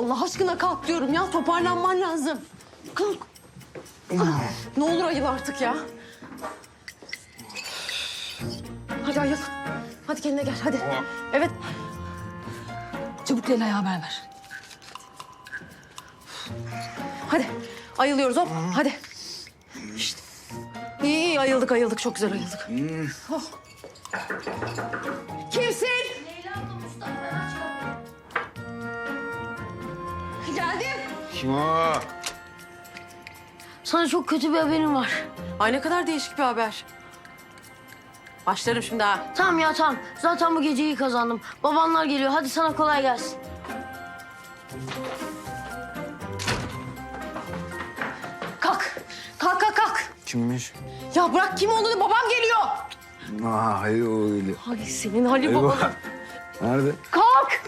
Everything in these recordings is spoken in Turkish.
Allah aşkına kalk diyorum ya. Toparlanman lazım. Kalk. ne olur ayıl artık ya. Hadi ayıl. Hadi kendine gel hadi. Evet. Çabuk Leyla'ya haber ver. Hadi. Ayılıyoruz hop. Hadi. İşte. İyi iyi ayıldık ayıldık. Çok güzel ayıldık. Oh. Kimsin? Kim o? Sana çok kötü bir haberim var. Ay ne kadar değişik bir haber. Başlarım şimdi ha. Tamam ya tamam. Zaten bu geceyi kazandım. Babanlar geliyor. Hadi sana kolay gelsin. Kalk. Kalk kalk kalk. Kimmiş? Ya bırak kim olduğunu babam geliyor. Aa, hayır o öyle. Ay senin Halil babanın. Eyvah. Nerede? Kalk.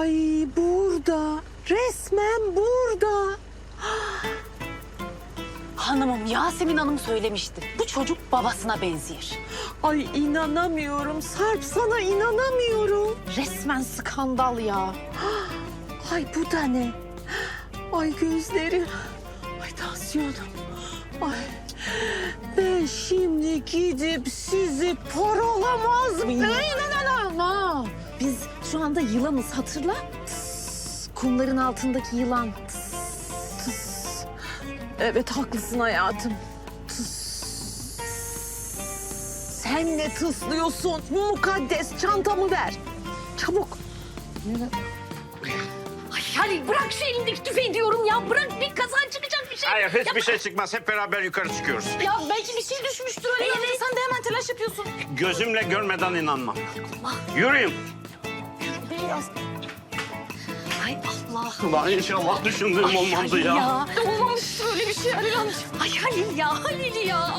Ay burada. Resmen burada. Hanımım Yasemin Hanım söylemişti. Bu çocuk babasına benziyor. Ay inanamıyorum Sarp sana inanamıyorum. Resmen skandal ya. Ay bu da ne? Ay gözlerim. Ay tansiyonum. Ay ben şimdi gidip sizi paralamaz mıyım? Aa, biz şu anda yılanız hatırla. Tıs, kumların altındaki yılan. Tıs. Tıs. Evet haklısın hayatım. Tıs. Sen ne tıslıyorsun? Bu mukaddes çantamı ver. Çabuk. Ay Halil bırak şu elindeki tüfeği diyorum ya. Bırak bir kazan çıkacak bir şey. Hayır hiçbir şey çıkmaz. Hep beraber yukarı çıkıyoruz. Ya belki bir şey düşmüştür Halil amca. Sen de hemen telaş yapıyorsun. Gözümle görmeden inanmam. Yürüyün. Ay Allah. Ulan inşallah düşündüğüm olmazdı ya. Ya olmamıştır öyle bir şey Halil amca. Ay Halil ya Halil ya.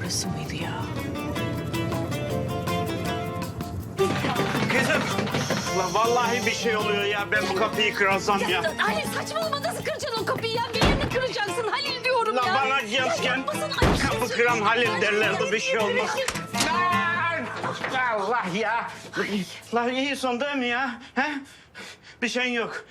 Burası mıydı ya? Kızım. Ulan vallahi bir şey oluyor ya. Ben bu kapıyı kırarsam ya. Halil saçmalama nasıl kıracaksın o kapıyı ya? Bir kıracaksın Halil diyorum Lan ya. bana gençken kapı kıran Halil derlerdi. Bir şey olmaz. Lan! Allah ya. La iyisin değil mi ya? He? Bir şeyin yok.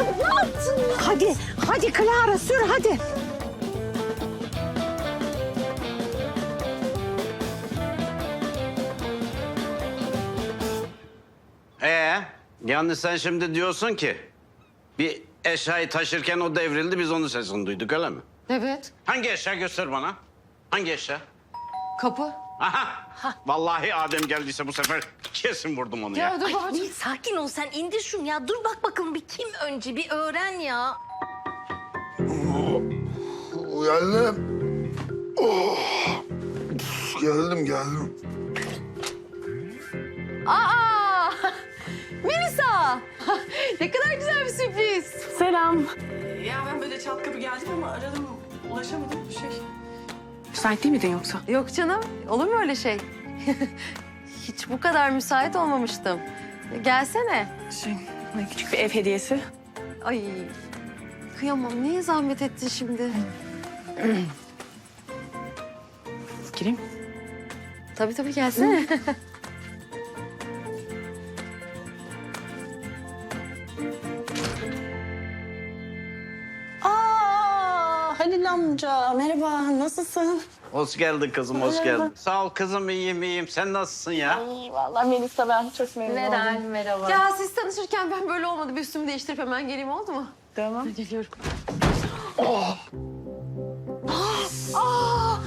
Çabuk ne yaptın ya? Hadi, hadi Clara sür hadi. Ee, yani sen şimdi diyorsun ki bir eşyayı taşırken o devrildi biz onun sesini duyduk öyle mi? Evet. Hangi eşya göster bana? Hangi eşya? Kapı. Aha. Vallahi Adem geldiyse bu sefer kesin vurdum onu ya. Ya dur babacığım. Nil sakin ol sen indir şunu ya. Dur bak bakalım bir kim önce bir öğren ya. Geldim. Oh. Geldim geldim. Aa! Melisa! ne kadar güzel bir sürpriz. Selam. Ya ben böyle çat kapı geldim ama aradım ulaşamadım bir şey. Müsait değil miydin yoksa? Yok canım, olur mu öyle şey? Hiç bu kadar müsait olmamıştım. Gelsene. Şey, küçük bir ev hediyesi. Ay, kıyamam. Niye zahmet ettin şimdi? Gireyim. Tabii tabii gelsene. amca merhaba nasılsın? Hoş geldin kızım, hoş geldin. Sağ ol kızım, iyiyim, iyiyim. Sen nasılsın ya? İyi vallahi Melisa ben çok memnun oldum. merhaba. ya siz tanışırken ben böyle olmadı. Bir üstümü değiştirip hemen geleyim oldu mu? Tamam. Geliyorum. Ah, ah,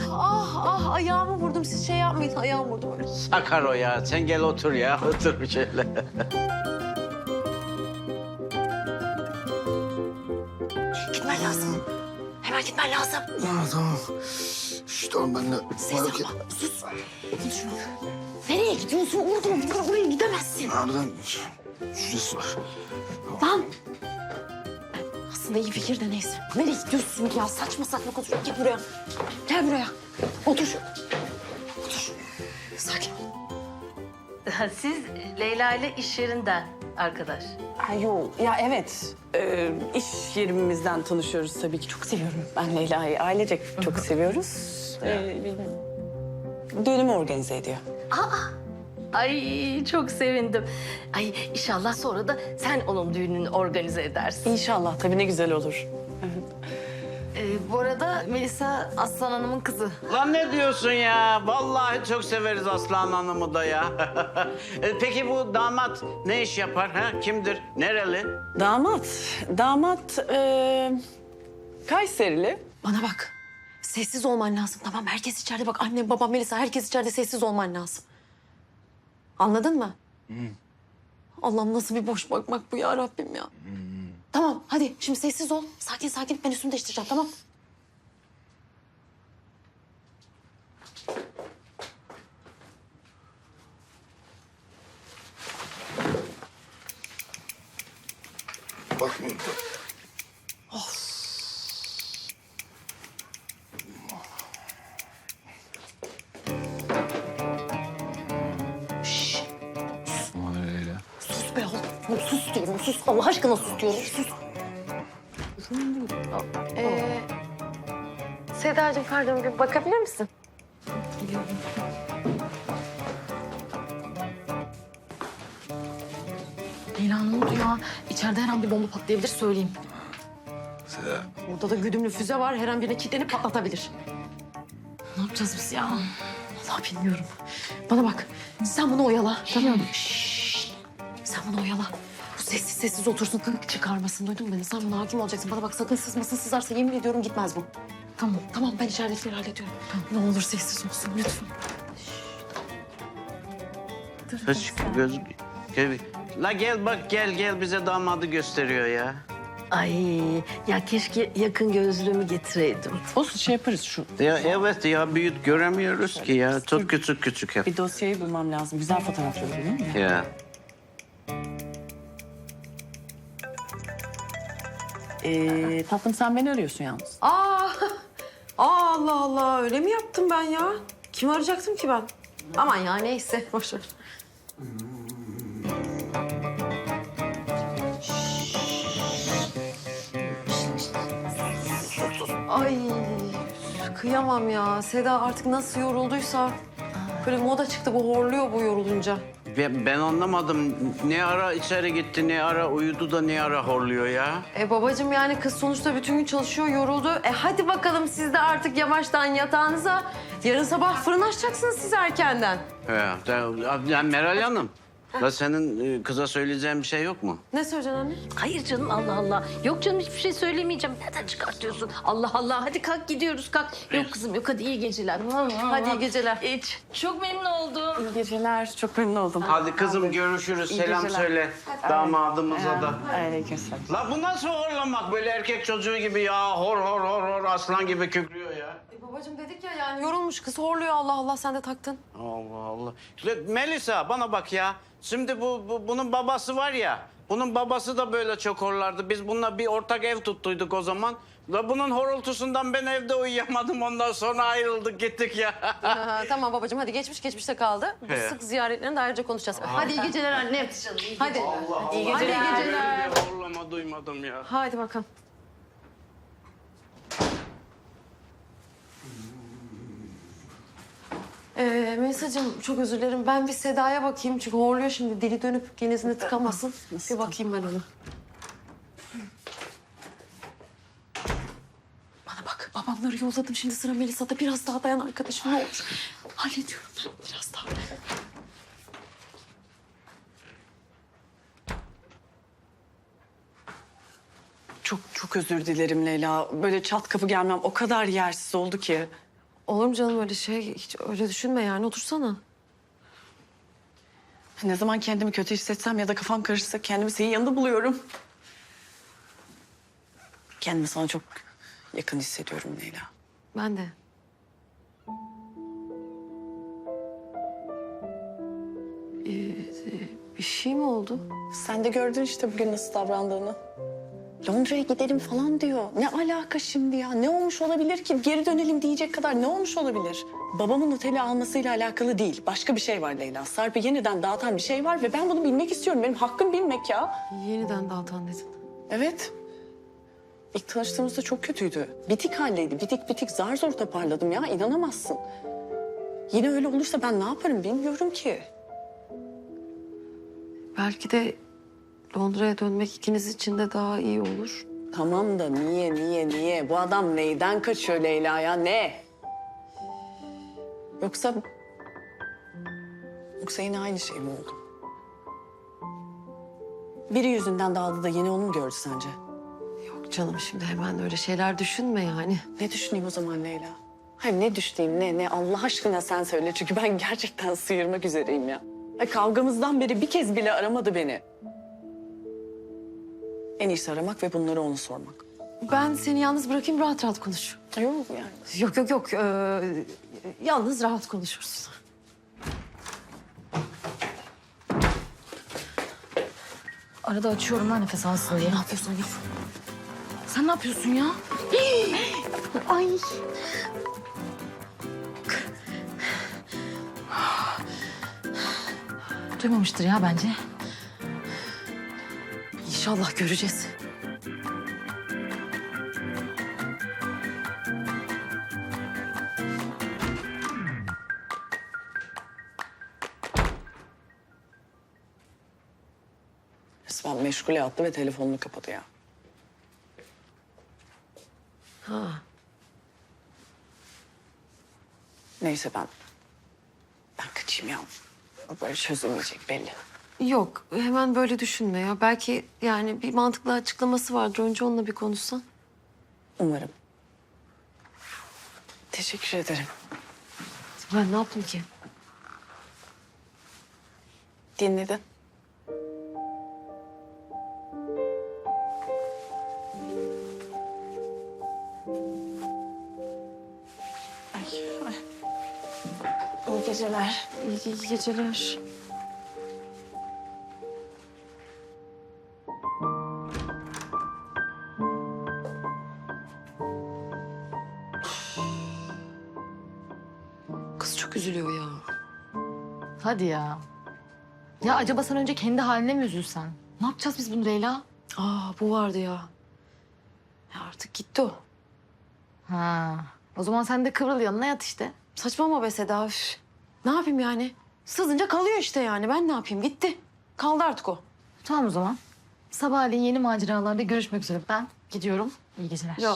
ah, ayağımı vurdum. Siz şey yapmayın, ayağımı vurdum öyle. Sakar o ya. Sen gel otur ya, otur şöyle. Gitmen lazım. Hemen gitmen lazım. Ha, tamam. Şşş tamam ben de merak et. Sus. Konuşma. Nereye gidiyorsun? Oradan oraya, oraya gidemezsin. Nereden? Şurası var. Lan. Aslında iyi fikir de neyse. Nereye gidiyorsun ya? Saçma saçma konuşuyorsun. Gel buraya. Gel buraya. Otur. Otur. Sakin ol. Siz Leyla ile iş yerinden arkadaş. Ay yok. Ya evet. Ee, iş yerimizden tanışıyoruz tabii ki. Çok seviyorum ben Leyla'yı. Ailecek çok seviyoruz. Ee, benim düğünümü organize ediyor. Ay çok sevindim. Ay inşallah sonra da sen onun düğününü organize edersin. İnşallah tabii ne güzel olur. Bu arada Melisa Aslan Hanım'ın kızı. Lan ne diyorsun ya? Vallahi çok severiz Aslan Hanım'ı da ya. E, Peki bu damat ne iş yapar? Ha? Kimdir? Nereli? Damat, damat ee, Kayserili. Bana bak. Sessiz olman lazım tamam Herkes içeride bak. Annem, babam, Melisa herkes içeride sessiz olman lazım. Anladın mı? Allah'ım nasıl bir boş bakmak bu ya Rabbim ya. Tamam hadi şimdi sessiz ol. Sakin sakin ben üstümü değiştireceğim tamam. Bakmayayım. Şşş Leyla? sus be oğlum. Sus diyorum sus. Allah aşkına sus diyorum sus. Ee, Sedacığım pardon bir bakabilir misin? Leyla ne oldu ya? İçeride her an bir bomba patlayabilir söyleyeyim. Seda. Burada da güdümlü füze var. Her an birine kilitlenip patlatabilir. Ne yapacağız biz ya? Vallahi bilmiyorum. Bana bak. Sen bunu oyala. Tamam mı? Şşş. Sen bunu oyala. Bu sessiz sessiz otursun. Kırık çıkarmasın. Duydun mu beni? Sen buna hakim olacaksın. Bana bak sakın sızmasın. Sızarsa yemin ediyorum gitmez bu. Tamam. Tamam ben içeridekileri hallediyorum. Ne olur sessiz olsun lütfen. Hiç göz... gel- La gel bak gel gel bize damadı gösteriyor ya. Ay ya keşke yakın gözlüğümü getireydim. Olsun şey yaparız şu. Ya evet ya büyüt göremiyoruz ki ya. Çok küçük küçük hep. Bir dosyayı bulmam lazım. Güzel fotoğrafları değil mi? Ya. Ee, tatlım sen beni arıyorsun yalnız. Aa, aa Allah Allah öyle mi yaptım ben ya? Kim arayacaktım ki ben? Aman ya neyse boş ver. Ay kıyamam ya. Seda artık nasıl yorulduysa. Böyle moda çıktı bu horluyor bu yorulunca. Ben, ben anlamadım. Ne ara içeri gitti, ne ara uyudu da ne ara horluyor ya. E babacığım yani kız sonuçta bütün gün çalışıyor, yoruldu. E hadi bakalım siz de artık yavaştan yatağınıza. Yarın sabah fırın açacaksınız siz erkenden. Ya, ya, ya Meral Hanım. La senin e, kıza söyleyeceğin bir şey yok mu? Ne söyleyeceksin anne? Hayır canım Allah Allah. Yok canım hiçbir şey söylemeyeceğim. Nereden çıkartıyorsun? Allah Allah. Hadi kalk gidiyoruz kalk. Yok kızım yok hadi iyi geceler. Hadi iyi geceler. Hiç. Çok memnun oldum. İyi geceler. Çok memnun oldum. Hadi kızım görüşürüz. İyi Selam geceler. söyle damadımıza da. Aleykümselam. La bu nasıl horlamak böyle erkek çocuğu gibi ya? Hor hor hor hor aslan gibi kükrüyor ya. E babacığım dedik ya yani yorulmuş kız horluyor Allah Allah sen de taktın. Allah Allah. Melisa bana bak ya. Şimdi bu, bu bunun babası var ya. Bunun babası da böyle çok horlardı. Biz bununla bir ortak ev tuttuyduk o zaman. La bunun horultusundan ben evde uyuyamadım. Ondan sonra ayrıldık gittik ya. Ha, tamam babacığım hadi geçmiş geçmişte kaldı. Bu He. sık ziyaretlerini de ayrıca konuşacağız. Hadi iyi geceler annem. Hadi. Allah İyi geceler. Hadi iyi geceler. Horlama duymadım ya. Hadi bakalım. Ee, Melisa'cığım çok özür dilerim. Ben bir Seda'ya bakayım çünkü horluyor şimdi. Dili dönüp genizine tıkamasın. Bir bakayım ben ona. Bana bak babamları yolladım. Şimdi sıra Melisa'da. Biraz daha dayan arkadaşım ne olur. Hallediyorum ben biraz daha. Çok çok özür dilerim Leyla. Böyle çat kapı gelmem o kadar yersiz oldu ki. Olur mu canım öyle şey? Hiç öyle düşünme yani. Otursana. Ne zaman kendimi kötü hissetsem ya da kafam karışsa kendimi senin yanında buluyorum. Kendimi sana çok yakın hissediyorum Leyla. Ben de. Bir şey mi oldu? Sen de gördün işte bugün nasıl davrandığını. Londra'ya gidelim falan diyor. Ne alaka şimdi ya? Ne olmuş olabilir ki? Geri dönelim diyecek kadar ne olmuş olabilir? Babamın oteli almasıyla alakalı değil. Başka bir şey var Leyla. Sarp'ı yeniden dağıtan bir şey var ve ben bunu bilmek istiyorum. Benim hakkım bilmek ya. Yeniden dağıtan dedin. Evet. İlk tanıştığımızda çok kötüydü. Bitik haldeydi. Bitik bitik zar zor toparladım ya. İnanamazsın. Yine öyle olursa ben ne yaparım bilmiyorum ki. Belki de Londra'ya dönmek ikiniz için de daha iyi olur. Tamam da niye niye niye? Bu adam neyden kaçıyor Leyla ya ne? Yoksa... Yoksa yine aynı şey mi oldu? Biri yüzünden dağıldı da yine onu mu gördü sence? Yok canım şimdi hemen öyle şeyler düşünme yani. Ne düşüneyim o zaman Leyla? Hayır ne düşüneyim ne ne Allah aşkına sen söyle çünkü ben gerçekten sıyırmak üzereyim ya. Ay, kavgamızdan beri bir kez bile aramadı beni. En iyisi aramak ve bunları ona sormak. Ben seni yalnız bırakayım rahat rahat konuş. Yok yani. Yok yok yok. Ee, yalnız rahat konuşursun. Arada açıyorum ha nefes alsın diye. Ne yapıyorsun Elif? Sen ne yapıyorsun ya? Ay. Duymamıştır ya bence. İnşallah göreceğiz. Resmen meşgule attı ve telefonunu kapadı ya. Ha. Neyse ben... Ben kaçayım ya. Böyle çözülmeyecek belli. Yok hemen böyle düşünme ya. Belki yani bir mantıklı açıklaması vardır. Önce onunla bir konuşsan. Umarım. Teşekkür ederim. Ben ne yaptım ki? Dinledin. Ay, ay. İyi geceler. İyi, iyi geceler. Hadi ya. Ya acaba sen önce kendi haline mi üzülsen? Ne yapacağız biz bunu Leyla? Aa bu vardı ya. Ya artık gitti o. Ha. O zaman sen de kıvrıl yanına yat işte. Saçmalama be Seda. üf. Ne yapayım yani? Sızınca kalıyor işte yani. Ben ne yapayım? Gitti. Kaldı artık o. Tamam o zaman. Sabahleyin yeni maceralarda görüşmek üzere. Ben gidiyorum. İyi geceler. Ya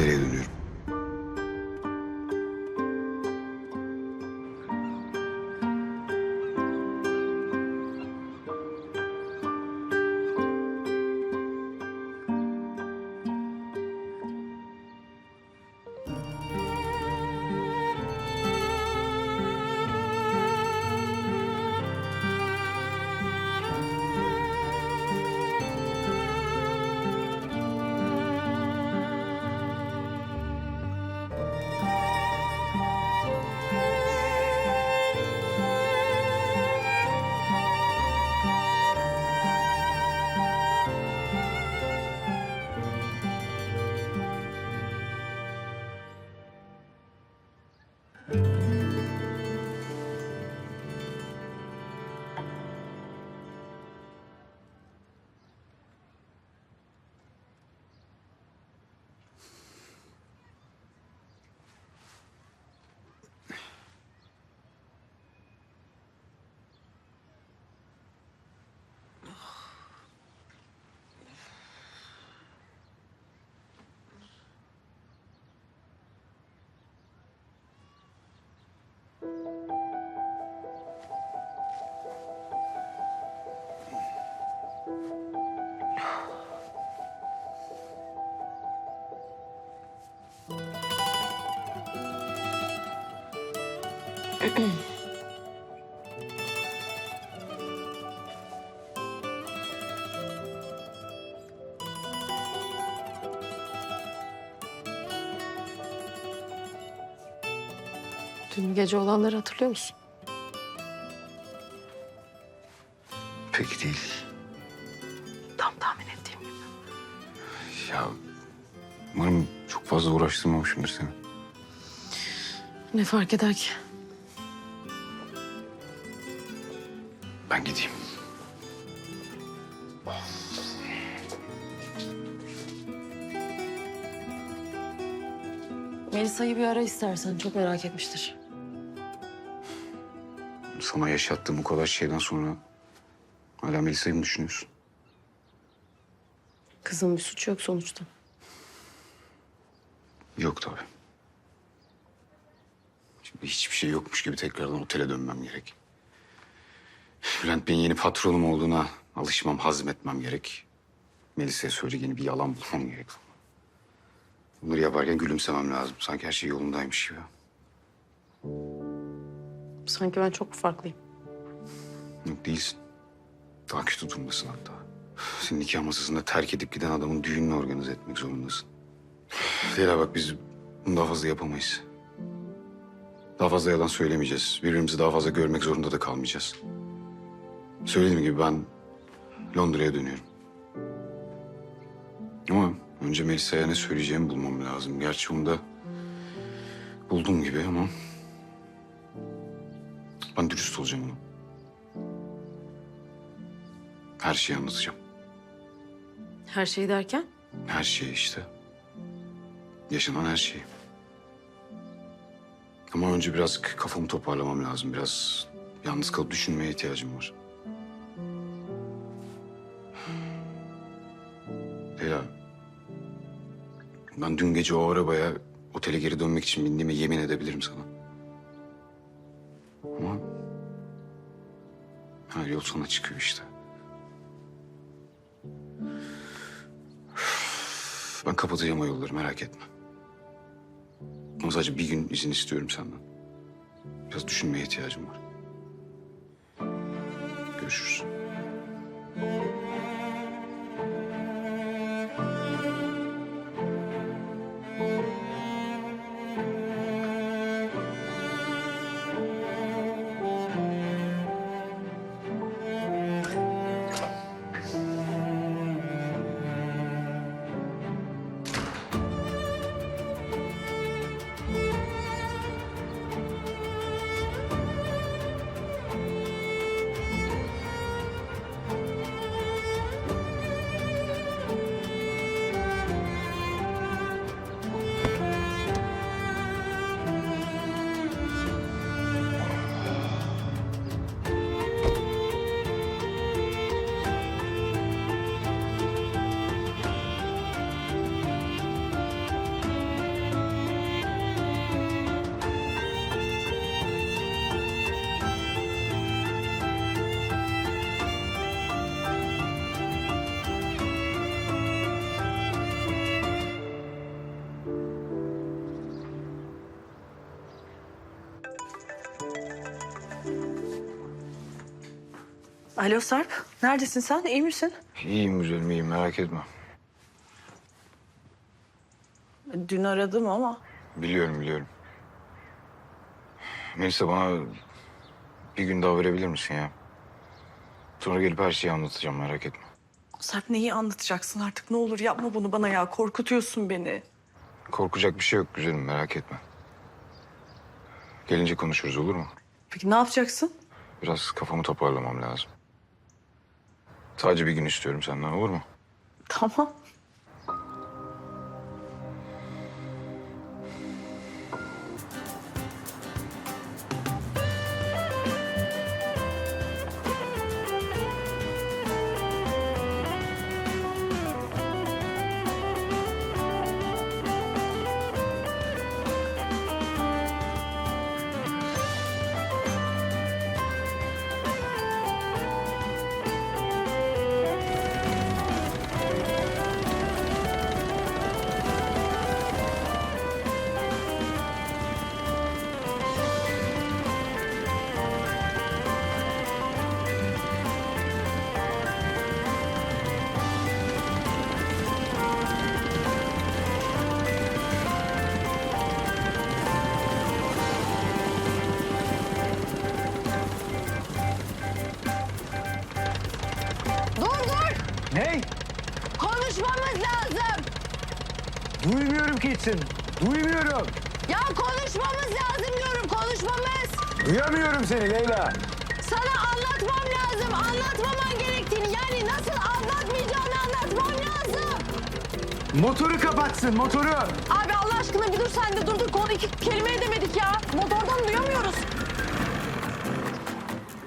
İngiltere'ye dönüyorum. Dün gece olanları hatırlıyor musun? Peki değil. Tam tahmin ettiğim gibi. Ya umarım çok fazla uğraştırmamışımdır seni. Ne fark eder ki? Ben gideyim. Melisa'yı bir ara istersen. Çok merak etmiştir. Sana yaşattığım bu kadar şeyden sonra hala Melisa'yı mı düşünüyorsun? Kızın bir suçu yok sonuçta. Yok tabii. Şimdi hiçbir şey yokmuş gibi tekrardan otele dönmem gerek. Bülent Bey'in yeni patronum olduğuna alışmam, hazmetmem gerek. Melisa'ya söyleyeceğini bir yalan bulmam gerek. Bunları yaparken gülümsemem lazım. Sanki her şey yolundaymış gibi. Sanki ben çok farklıyım. Yok değilsin. Daha kötü durumdasın hatta. Senin nikah masasında terk edip giden adamın düğününü organize etmek zorundasın. Leyla bak biz bunu daha fazla yapamayız. Daha fazla yalan söylemeyeceğiz. Birbirimizi daha fazla görmek zorunda da kalmayacağız. Söylediğim gibi ben Londra'ya dönüyorum. Ama önce Melisa'ya ne söyleyeceğimi bulmam lazım. Gerçi onu da buldum gibi ama... Ben dürüst olacağım ona. Her şeyi anlatacağım. Her şey derken? Her şeyi işte. Yaşanan her şeyi. Ama önce biraz kafamı toparlamam lazım. Biraz yalnız kalıp düşünmeye ihtiyacım var. Leyla. Ben dün gece o arabaya otele geri dönmek için bindiğime yemin edebilirim sana. Ama her yol sana çıkıyor işte. Ben kapatacağım o yolları merak etme. Ama sadece bir gün izin istiyorum senden. Biraz düşünmeye ihtiyacım var. Görüşürüz. Alo Sarp, neredesin sen? İyi misin? İyiyim güzelim iyiyim merak etme. Dün aradım ama Biliyorum biliyorum. Melisa bana bir gün daha verebilir misin ya? Sonra gelip her şeyi anlatacağım merak etme. Sarp neyi anlatacaksın artık? Ne olur yapma bunu bana ya. Korkutuyorsun beni. Korkacak bir şey yok güzelim merak etme. Gelince konuşuruz olur mu? Peki ne yapacaksın? Biraz kafamı toparlamam lazım. Sadece bir gün istiyorum senden olur mu? Tamam. Duymuyorum. Ya konuşmamız lazım diyorum konuşmamız. Duyamıyorum seni Leyla. Sana anlatmam lazım. Anlatmaman gerektiğini yani nasıl anlatmayacağını anlatmam lazım. Motoru kapatsın motoru. Abi Allah aşkına bir dur sen de dur dur. Konu iki kelime edemedik ya. Motordan duyamıyoruz.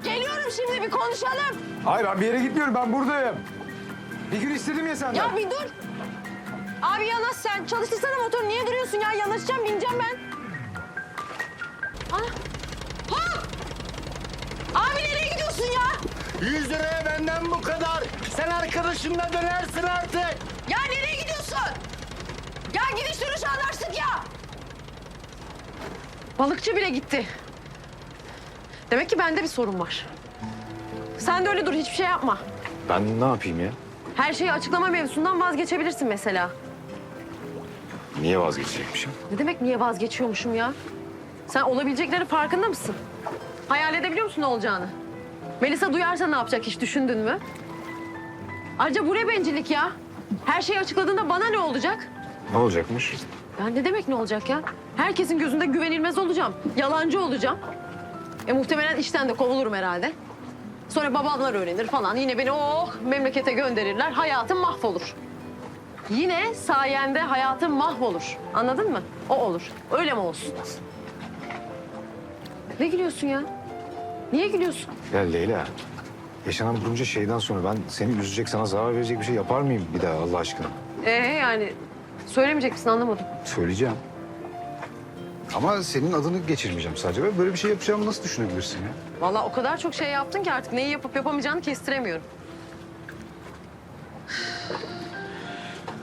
Geliyorum şimdi bir konuşalım. Hayır ben bir yere gitmiyorum ben buradayım. Bir gün istedim ya senden. Ya bir dur. Abi yanaş sen. Çalıştırsana motoru. Niye duruyorsun ya? Yanaşacağım, bineceğim ben. Ana. Ha! Abi nereye gidiyorsun ya? 100 liraya benden bu kadar. Sen arkadaşınla dönersin artık. Ya nereye gidiyorsun? Ya gidiş dönüş anlaştık ya. Balıkçı bile gitti. Demek ki bende bir sorun var. Sen de öyle dur, hiçbir şey yapma. Ben ne yapayım ya? Her şeyi açıklama mevzusundan vazgeçebilirsin mesela. Niye vazgeçecekmişim? Ne demek niye vazgeçiyormuşum ya? Sen olabileceklerin farkında mısın? Hayal edebiliyor musun ne olacağını? Melisa duyarsa ne yapacak hiç düşündün mü? Ayrıca bu ne bencillik ya? Her şeyi açıkladığında bana ne olacak? Ne olacakmış? Ya ne demek ne olacak ya? Herkesin gözünde güvenilmez olacağım. Yalancı olacağım. E muhtemelen işten de kovulurum herhalde. Sonra babamlar öğrenir falan. Yine beni oh memlekete gönderirler. Hayatım mahvolur. Yine sayende hayatım mahvolur. Anladın mı? O olur. Öyle mi olsun? Ne gülüyorsun ya? Niye gülüyorsun? Ya Leyla, yaşanan bunca şeyden sonra ben seni üzecek, sana zarar verecek bir şey yapar mıyım bir daha Allah aşkına? Ee yani söylemeyecek misin anlamadım. Söyleyeceğim. Ama senin adını geçirmeyeceğim sadece. Ve böyle bir şey yapacağımı nasıl düşünebilirsin ya? Vallahi o kadar çok şey yaptın ki artık neyi yapıp yapamayacağını kestiremiyorum.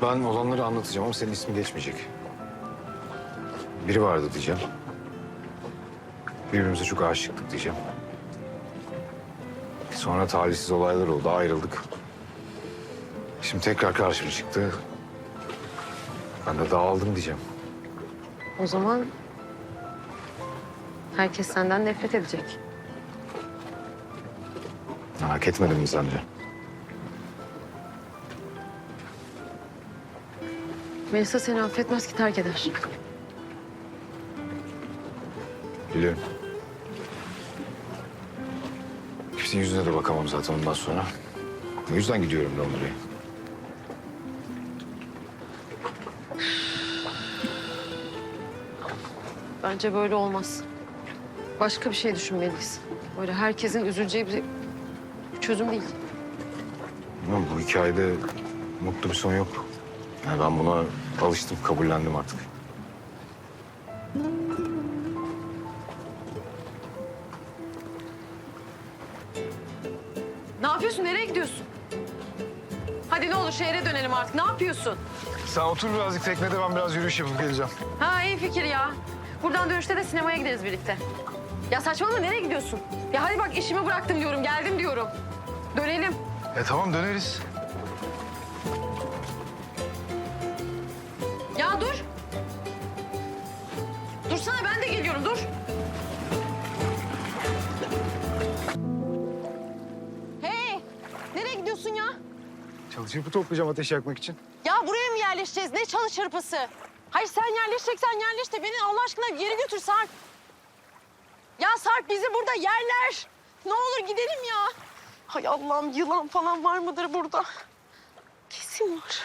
Ben olanları anlatacağım ama senin ismin geçmeyecek. Biri vardı diyeceğim. Birbirimize çok aşıktık diyeceğim. Sonra talihsiz olaylar oldu, ayrıldık. Şimdi tekrar karşıma çıktı. Ben de dağıldım diyeceğim. O zaman herkes senden nefret edecek. Hak etmedim mi sence? Melisa seni affetmez ki terk eder. Biliyorum. Kimsenin yüzüne de bakamam zaten ondan sonra. O yüzden gidiyorum Londra'ya. Bence böyle olmaz. Başka bir şey düşünmeliyiz. Böyle herkesin üzüleceği bir bir çözüm değil. Ama bu hikayede mutlu bir son yok. Yani ben buna alıştım, kabullendim artık. Ne yapıyorsun? Nereye gidiyorsun? Hadi ne olur şehre dönelim artık. Ne yapıyorsun? Sen otur birazcık teknede ben biraz yürüyüş yapıp geleceğim. Ha iyi fikir ya. Buradan dönüşte de sinemaya gideriz birlikte. Ya saçmalama nereye gidiyorsun? Ya hadi bak işimi bıraktım diyorum, geldim diyorum. Dönelim. E tamam döneriz. Çalı çırpı toplayacağım ateş yakmak için. Ya buraya mı yerleşeceğiz? Ne çalı çırpısı? Hayır sen yerleşeceksen yerleş de beni Allah aşkına bir yere götür Sarp. Ya Sarp bizi burada yerler. Ne olur gidelim ya. Hay Allah'ım yılan falan var mıdır burada? Kesin var.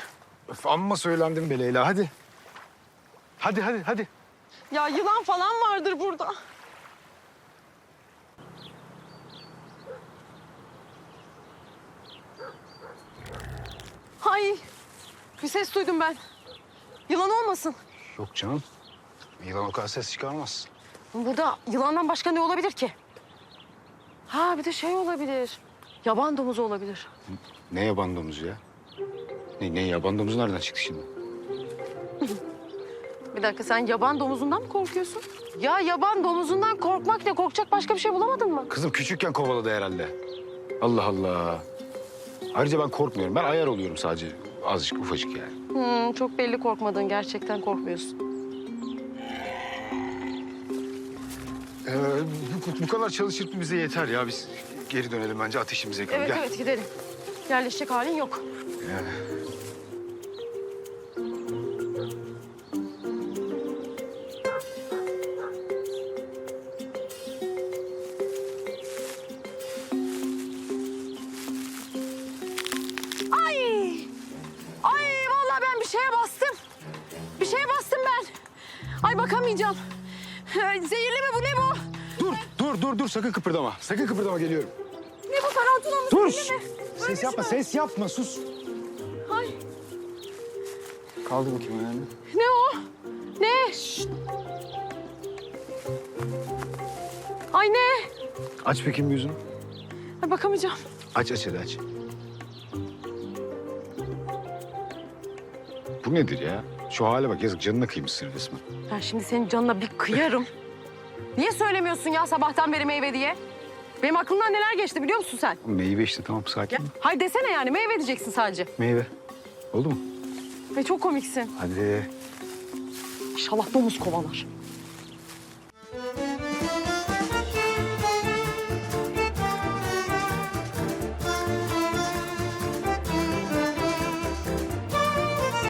Öf, amma söylendim be Leyla hadi. Hadi hadi hadi. Ya yılan falan vardır burada. Ay bir ses duydum ben. Yılan olmasın. Yok canım. Yılan o kadar ses çıkarmaz. Burada yılandan başka ne olabilir ki? Ha bir de şey olabilir. Yaban domuzu olabilir. Ne yaban domuzu ya? Ne, ne yaban domuzu nereden çıktı şimdi? Bir dakika sen yaban domuzundan mı korkuyorsun? Ya yaban domuzundan korkmak ne? Korkacak başka bir şey bulamadın mı? Kızım küçükken kovaladı herhalde. Allah Allah. Ayrıca ben korkmuyorum. Ben ayar oluyorum sadece. Azıcık ufacık yani. Hmm, çok belli korkmadın. Gerçekten korkmuyorsun. Ee, bu, bu kadar çalışıp bize yeter ya. Biz geri dönelim bence ateşimize yakalım. Evet Gel. evet gidelim. Yerleşecek halin yok. Ay! Sakın kıpırdama. Sakın kıpırdama geliyorum. Ne bu tarantula mı? Dur. Ses yapma ses yapma sus. Ay Kaldı bakayım önemli. ne o? Ne? Şşt. Ay ne? Aç bakayım yüzünü. Ay bakamayacağım. Aç, aç hadi aç. Bu nedir ya? Şu hale bak yazık canına kıymışsın resmen. Ben şimdi senin canına bir kıyarım. Niye söylemiyorsun ya sabahtan beri meyve diye? Benim aklımdan neler geçti biliyor musun sen? Meyve işte tamam sakin. Ya, hay desene yani meyve diyeceksin sadece. Meyve. Oldu mu? Ve çok komiksin. Hadi. İnşallah domuz kovalar.